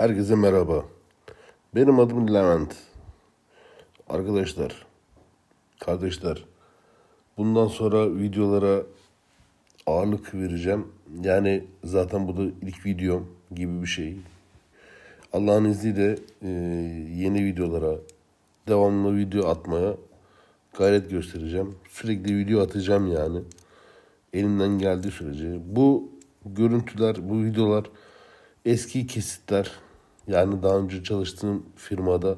Herkese merhaba. Benim adım Levent. Arkadaşlar, kardeşler, bundan sonra videolara ağırlık vereceğim. Yani zaten bu da ilk videom gibi bir şey. Allah'ın izniyle e, yeni videolara, devamlı video atmaya gayret göstereceğim. Sürekli video atacağım yani. Elimden geldiği sürece. Bu görüntüler, bu videolar eski kesitler. Yani daha önce çalıştığım firmada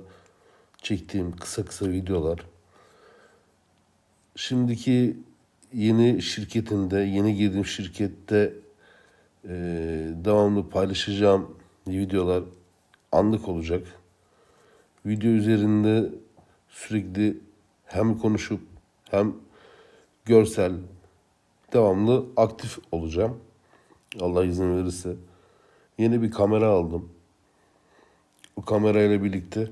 çektiğim kısa kısa videolar. Şimdiki yeni şirketimde, yeni girdiğim şirkette e, devamlı paylaşacağım videolar anlık olacak. Video üzerinde sürekli hem konuşup hem görsel devamlı aktif olacağım. Allah izin verirse. Yeni bir kamera aldım. Bu kamerayla birlikte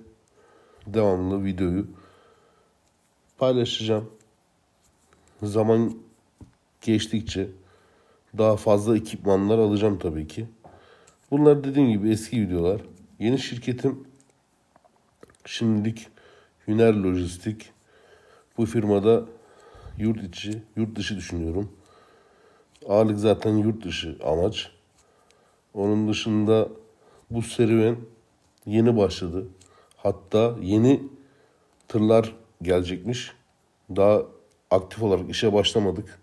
devamlı videoyu paylaşacağım. Zaman geçtikçe daha fazla ekipmanlar alacağım tabii ki. Bunlar dediğim gibi eski videolar. Yeni şirketim şimdilik Hüner Lojistik. Bu firmada yurt içi, yurt dışı düşünüyorum. Ağırlık zaten yurt dışı amaç. Onun dışında bu serüven yeni başladı. Hatta yeni tırlar gelecekmiş. Daha aktif olarak işe başlamadık.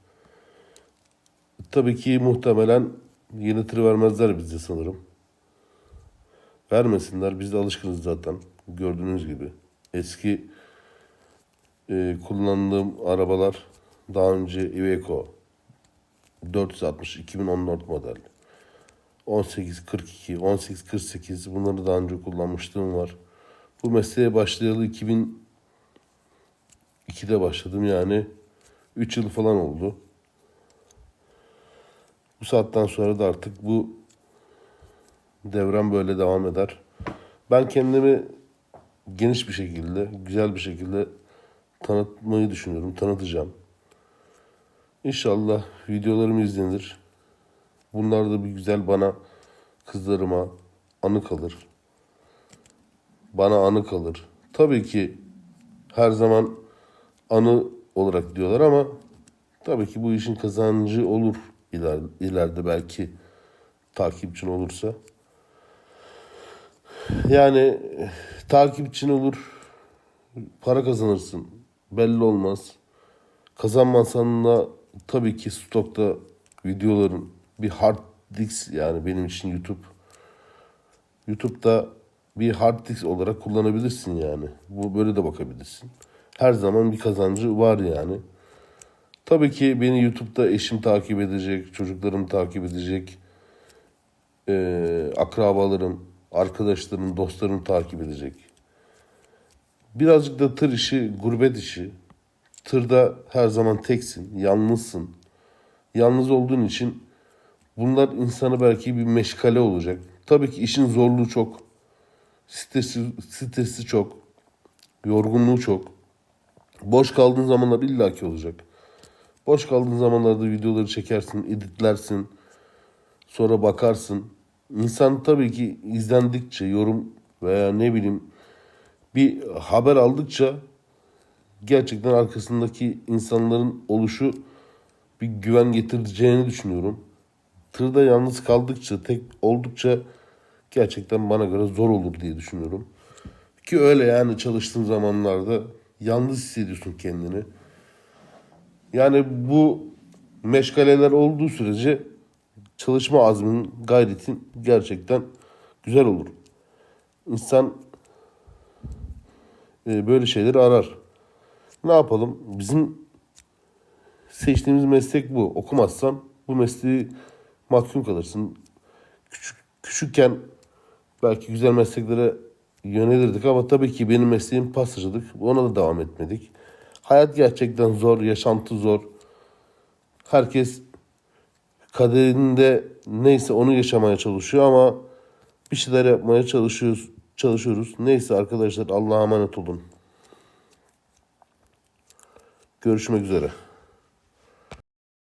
Tabii ki muhtemelen yeni tır vermezler bize sanırım. Vermesinler. Biz de alışkınız zaten. Gördüğünüz gibi. Eski e, kullandığım arabalar daha önce Iveco 460 2014 model. 1842, 1848 bunları daha önce kullanmışlığım var. Bu mesleğe başlayalı 2002'de başladım yani 3 yıl falan oldu. Bu saatten sonra da artık bu devrem böyle devam eder. Ben kendimi geniş bir şekilde, güzel bir şekilde tanıtmayı düşünüyorum, tanıtacağım. İnşallah videolarım izlenir. Bunlar da bir güzel bana, kızlarıma anı kalır. Bana anı kalır. Tabii ki her zaman anı olarak diyorlar ama tabii ki bu işin kazancı olur iler, ileride belki takipçin olursa. Yani takipçin olur, para kazanırsın. Belli olmaz. Kazanmasan da tabii ki stokta videoların bir hard disk yani benim için YouTube. YouTube'da bir hard disk olarak kullanabilirsin yani. Bu böyle de bakabilirsin. Her zaman bir kazancı var yani. Tabii ki beni YouTube'da eşim takip edecek, çocuklarım takip edecek, eee, akrabalarım, arkadaşlarım, dostlarım takip edecek. Birazcık da tır işi, gurbet işi. Tırda her zaman teksin, yalnızsın. Yalnız olduğun için bunlar insanı belki bir meşgale olacak. Tabii ki işin zorluğu çok. Stresi, stresi çok. Yorgunluğu çok. Boş kaldığın zamanlar illaki olacak. Boş kaldığın zamanlarda videoları çekersin, editlersin. Sonra bakarsın. İnsan tabii ki izlendikçe, yorum veya ne bileyim bir haber aldıkça gerçekten arkasındaki insanların oluşu bir güven getireceğini düşünüyorum. Tırda yalnız kaldıkça, tek oldukça gerçekten bana göre zor olur diye düşünüyorum. Ki öyle yani çalıştığın zamanlarda yalnız hissediyorsun kendini. Yani bu meşgaleler olduğu sürece çalışma azminin, gayretin gerçekten güzel olur. İnsan e, böyle şeyleri arar. Ne yapalım? Bizim seçtiğimiz meslek bu. Okumazsan bu mesleği mahkum kalırsın. Küçük, küçükken belki güzel mesleklere yönelirdik ama tabii ki benim mesleğim pastacılık. Ona da devam etmedik. Hayat gerçekten zor, yaşantı zor. Herkes kaderinde neyse onu yaşamaya çalışıyor ama bir şeyler yapmaya çalışıyoruz. Çalışıyoruz. Neyse arkadaşlar Allah'a emanet olun. Görüşmek üzere.